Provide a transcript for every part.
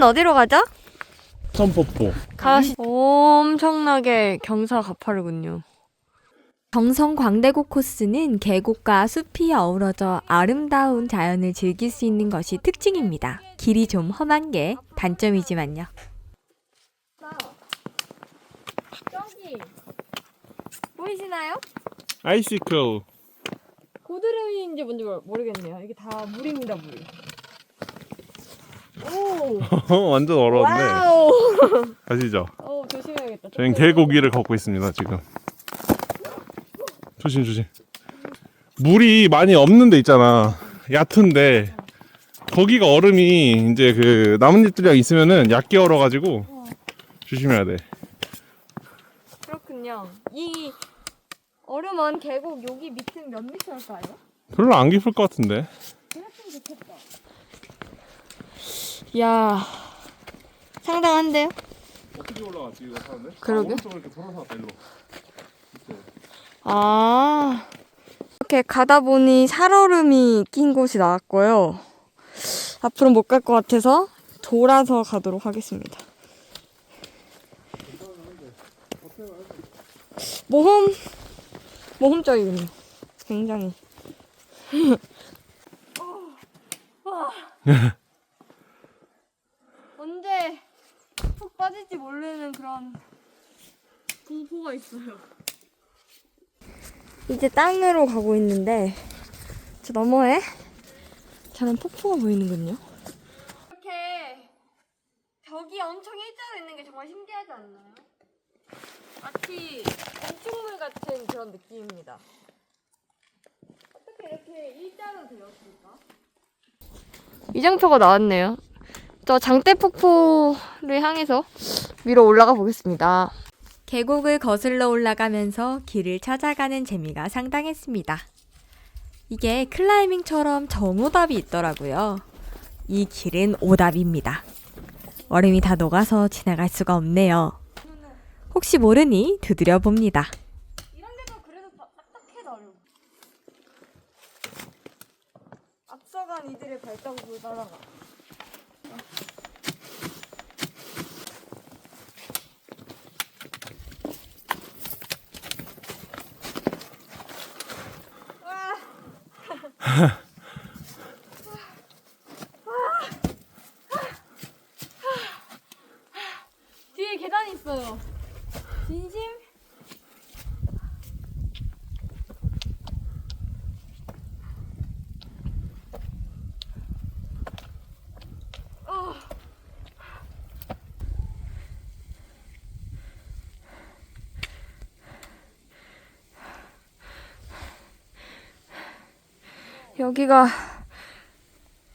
오늘은 어디로 가죠? 선포포. 가시 엄청나게 경사 가파르군요. 정성 광대곡 코스는 계곡과 숲이 어우러져 아름다운 자연을 즐길 수 있는 것이 특징입니다. 길이 좀 험한 게 단점이지만요. 저기 보이시나요? 아이시클. 고드름인지 뭔지 모르- 모르겠네요. 이게 다 물입니다, 물. 오, 완전 얼었는데. 와우. 가시죠. 오, 조심해야겠다. 저희는 계곡 위를 걷고 있습니다 지금. 조심 조심. 물이 많이 없는 데 있잖아. 얕은데 거기가 얼음이 이제 그 나뭇잎들이랑 있으면은 얕게 얼어가지고 조심해야 돼. 그렇군요. 이 얼음원 계곡 여기 밑은 몇 미터일까요? 별로 안 깊을 것 같은데. 야 상당한데요? 어떻게 올라갔지 이거 사는데? 그러게. 오른쪽으로 이렇게 돌아서 일로. 아 이렇게 가다 보니 살얼음이 낀 곳이 나왔고요. 앞으로 못 갈 것 같아서 돌아서 가도록 하겠습니다. 모험 모험적이군요. 굉장히. 언 모르는 그런 공포가 있어요. 이제 땅으로 가고 있는데 저 너머에 저런 폭포가 보이는군요. 이렇게 벽이 엄청 일자로 있는 게 정말 신기하지 않나요? 마치 건축물 같은 그런 느낌입니다. 어떻게 이렇게 일자로 되었을까? 이정표가 나왔네요. 저 장대 폭포를 향해서 위로 올라가 보겠습니다. 계곡을 거슬러 올라가면서 길을 찾아가는 재미가 상당했습니다. 이게 클라이밍처럼 정오답이 있더라고요. 이 길은 오답입니다. 얼음이 다 녹아서 지나갈 수가 없네요. 혹시 모르니 두드려 봅니다. 이런 데도 그래도 바- 딱딱해 나름. 앞서간 이들의 발자국을 따라가. 여기가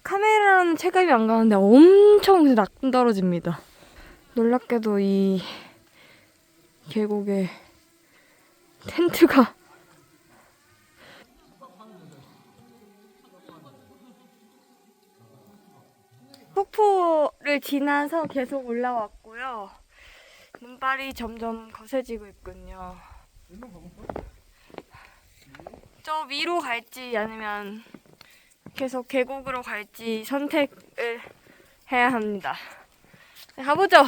카메라로는 체감이 안 가는데 엄청 낙떨어집니다. 놀랍게도 이 계곡에 텐트가 폭포를 지나서 계속 올라왔고요. 눈발이 점점 거세지고 있군요. 저 위로 갈지 아니면 계속 계곡으로 갈지 선택을 해야 합니다. 네, 가보죠.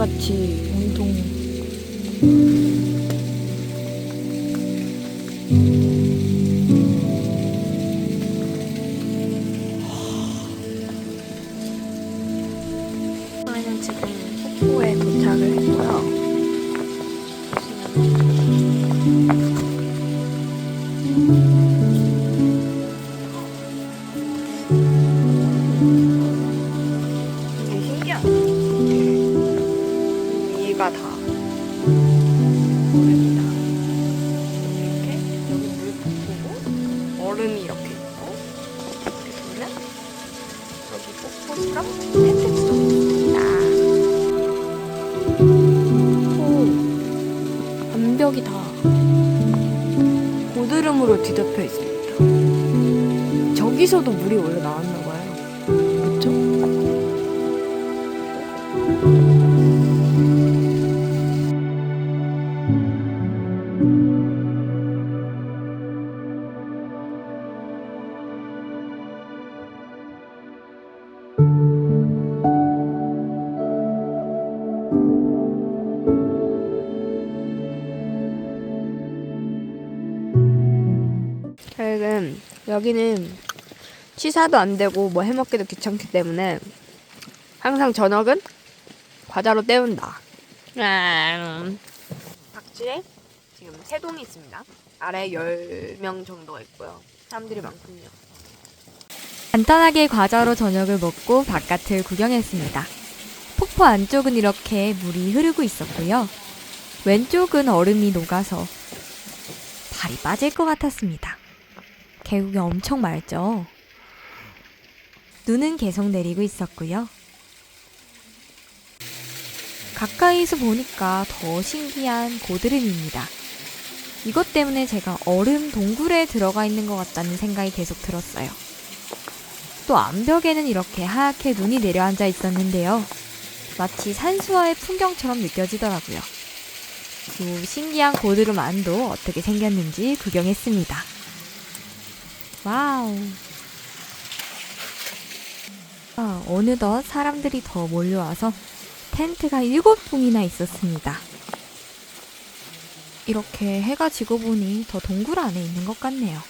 종류석 같이 온통. 여기는 취사도 안 되고 뭐 해먹기도 귀찮기 때문에 항상 저녁은 과자로 때운다. 음. 박지에 지금 세 동이 있습니다. 아래 10명 정도가 있고요. 사람들이 많군요. 간단하게 과자로 저녁을 먹고 바깥을 구경했습니다. 폭포 안쪽은 이렇게 물이 흐르고 있었고요. 왼쪽은 얼음이 녹아서 발이 빠질 것 같았습니다. 계곡이 엄청 맑죠? 눈은 계속 내리고 있었고요. 가까이서 보니까 더 신기한 고드름입니다. 이것 때문에 제가 얼음 동굴에 들어가 있는 것 같다는 생각이 계속 들었어요. 또 암벽에는 이렇게 하얗게 눈이 내려앉아 있었는데요. 마치 산수화의 풍경처럼 느껴지더라고요. 이 신기한 고드름 안도 어떻게 생겼는지 구경했습니다. 와우. 아, 어느덧 사람들이 더 몰려와서 텐트가 일곱 봉이나 있었습니다. 이렇게 해가 지고 보니 더 동굴 안에 있는 것 같네요.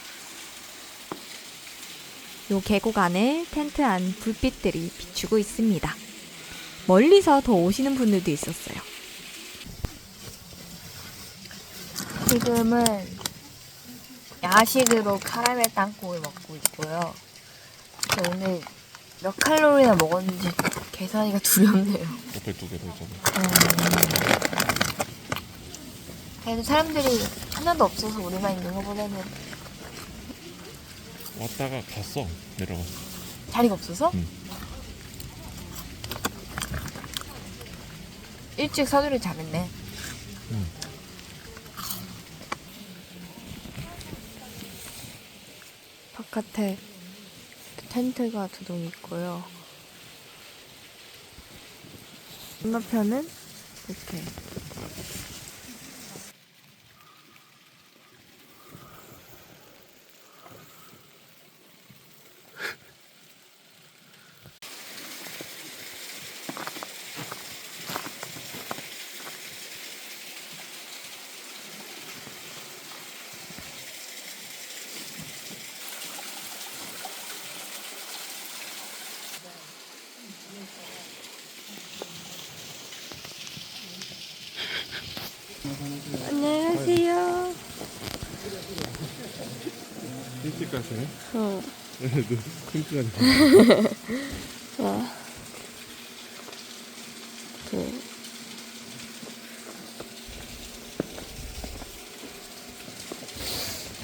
요 계곡 안에 텐트 안 불빛들이 비추고 있습니다. 멀리서 더 오시는 분들도 있었어요. 지금은 야식으로 카라멜 땅콩을 먹고 있고요. 근데 오늘 몇 칼로리나 먹었는지 계산하기가 두렵네요. 옆에 두 개도 있잖아. 그래도 사람들이 하나도 없어서 우리만 있는 것보다는 왔다가 갔어. 내려갔어. 자리가 없어서? 응. 일찍 서두를 잘했네. 응. 바깥에 텐트가 두 동 있고요. 건너편은 이렇게 안녕하세요. 어. 큰 와. 그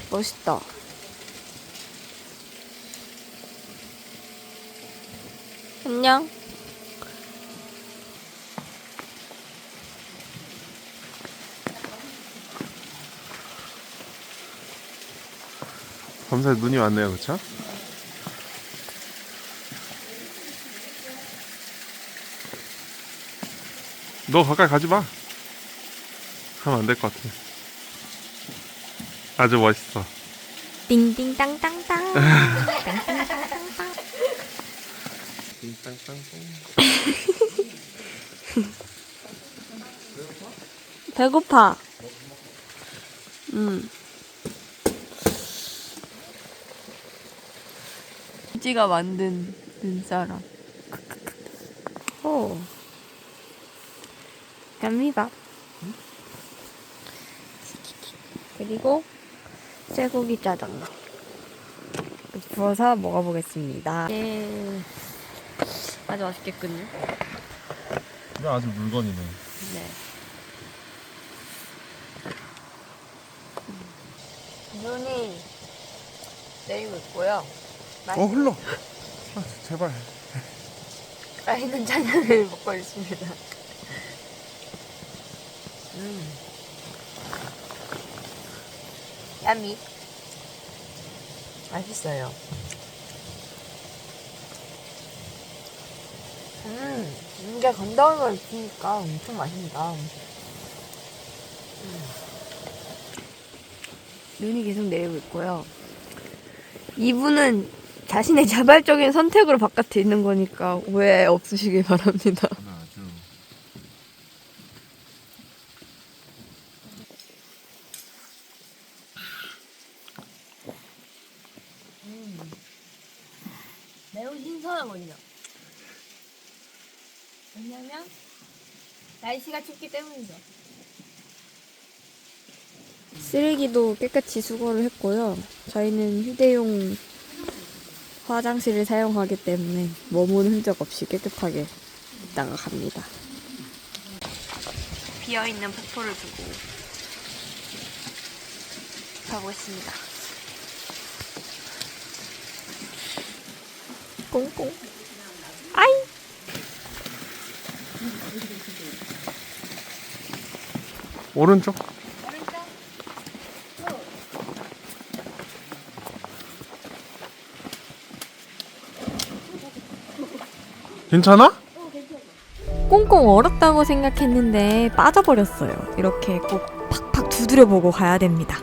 멋있다. 안녕. 밤새 눈이 왔네요, 그쵸? 너 가까이 가지 마. 하면 안 될 것 같아. 아주 멋있어. 띵띵땅땅땅. 배고파. 음. 지가 만든 눈사람. 오. 갑니다. 그리고 쇠고기 짜장. 부어서 먹어보겠습니다. 예. 아주 맛있겠군요. 이거 아주 물건이네. 네. 눈이 내리고 있고요. 어, 흘러. 아, 제발. 맛있는 짜장을 먹고 있습니다. 음. 야미. 맛있어요. 음, 이게 건더기가 있으니까 엄청 맛있다. 눈이 계속 내리고 있고요. 이분은 자신의 자발적인 선택으로 바깥에 있는 거니까 오해 없으시길 바랍니다. 매우 신선하거든요. 왜냐면 날씨가 춥기 때문이죠. 쓰레기도 깨끗이 수거를 했고요. 저희는 휴대용 화장실을 사용하기 때문에 머무는 흔적 없이 깨끗하게 있다가 갑니다. 비어있는 폭포를 두고 가보겠습니다. 꽁꽁. 아이! 오른쪽? 괜찮아? 꽁꽁 얼었다고 생각했는데 빠져버렸어요. 이렇게 꼭 팍팍 두드려보고 가야 됩니다.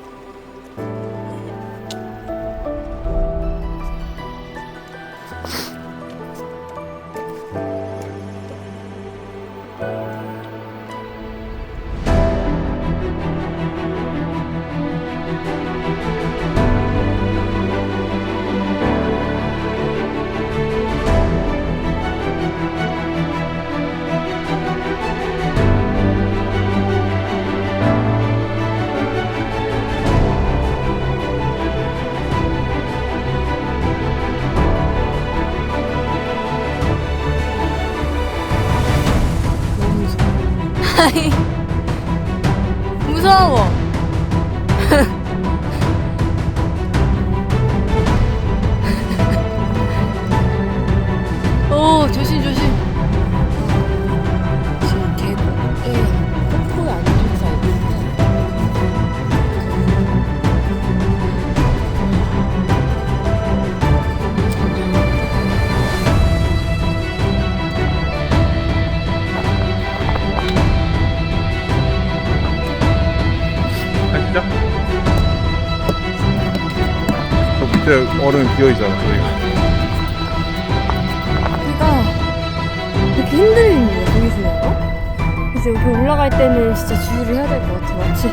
얼음 비어있잖아, 저희가. 배가 이렇게 흔들립니다, 보이시나요? 그래서 여기 올라갈 때는 진짜 주의를 해야 될 것 같아요. 마치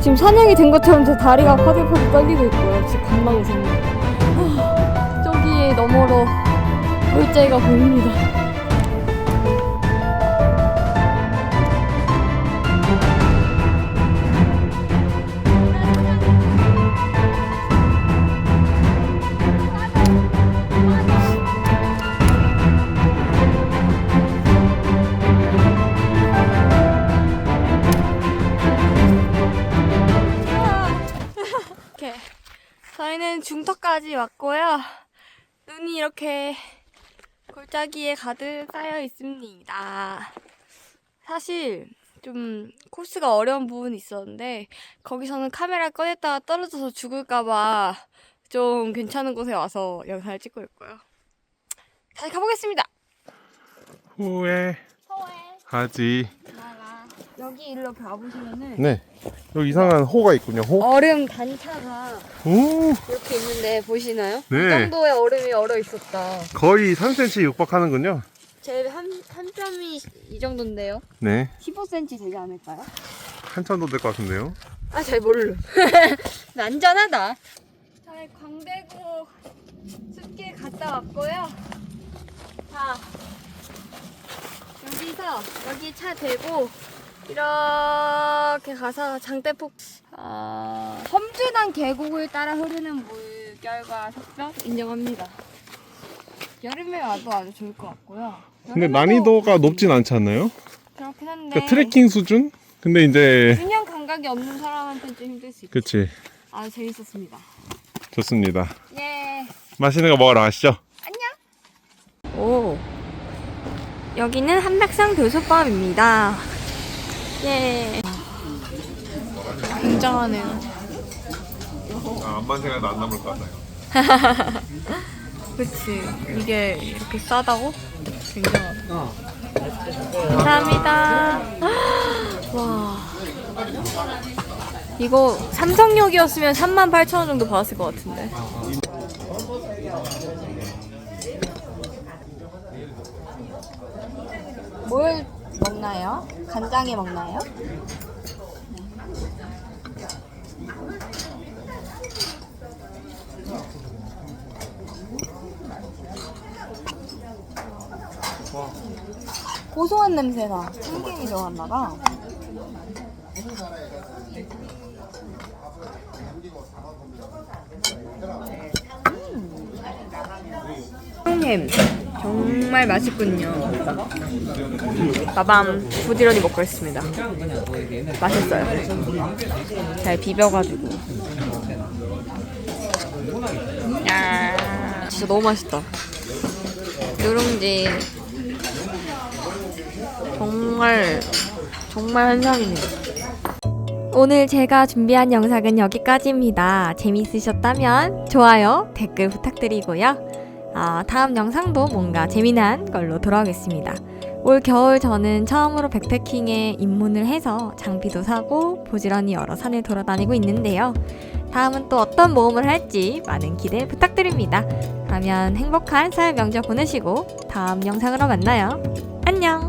지금 사냥이 된 것처럼 제 다리가 파들파들 떨리고 있고요. 지금 겁나 무섭네요. 하, 저기에 너머로 골짜기가 보입니다. 저희는 중턱까지 왔고요. 눈이 이렇게 골짜기에 가득 쌓여 있습니다. 사실 좀 코스가 어려운 부분이 있었는데 거기서는 카메라 꺼냈다가 떨어져서 죽을까봐 좀 괜찮은 곳에 와서 영상을 찍고 있고요. 다시 가보겠습니다. 후회 서해 하지. 여기 일로 가보시면은 네. 여기 이상한 호가 있군요, 호. 얼음 단차가 오, 이렇게 있는데 보시나요? 이 네. 정도의 얼음이 얼어 있었다. 거의 3cm 육박하는군요. 제한 한 점이 이 정도인데요. 네. 15cm 되지 않을까요? 한참 더 될 것 같은데요. 아, 잘 모르. 안전하다. 저희 광대구 숲길 갔다 왔고요. 자, 여기서 여기 차 대고 이렇게 가서 장대폭 어, 험준한 계곡을 따라 흐르는 물결과 석벽 인정합니다. 여름에 와도 아주 좋을 것 같고요. 근데 여름에도 난이도가 높진 않지 않나요? 그렇긴 한데 그러니까 트레킹 수준? 근데 이제 균형 감각이 없는 사람한테는 좀 힘들 수 있고 그치 아주 재밌었습니다. 좋습니다. 예. 맛있는 거 먹으러 가시죠. 오. 여기는 한백상 교수법입니다. 예. 굉장하네요. 아, 암만 생각도 안 남을 것 같아요. 그치. 이게 이렇게 싸다고? 굉장하다. 감사합니다. 와. 이거 삼성역이었으면 38,000원 정도 받았을 것 같은데. 뭘 먹나요? 간장에 먹나요? 고소한 냄새나. 참기름이 들어갔나봐. 형님 정말 맛있군요. 마밤 부지런히 먹고 있습니다. 맛있어요. 잘 비벼가지고. 야, 진짜 너무 맛있다. 누룽지 정말 정말 한상이네요. 오늘 제가 준비한 영상은 여기까지입니다. 재미있으셨다면 좋아요, 댓글 부탁드리고요. 아, 다음 영상도 뭔가 재미난 걸로 돌아오겠습니다. 올 겨울 저는 처음으로 백패킹에 입문을 해서 장비도 사고 부지런히 여러 산을 돌아다니고 있는데요. 다음은 또 어떤 모험을 할지 많은 기대 부탁드립니다. 그러면 행복한 설 명절 보내시고 다음 영상으로 만나요. 안녕!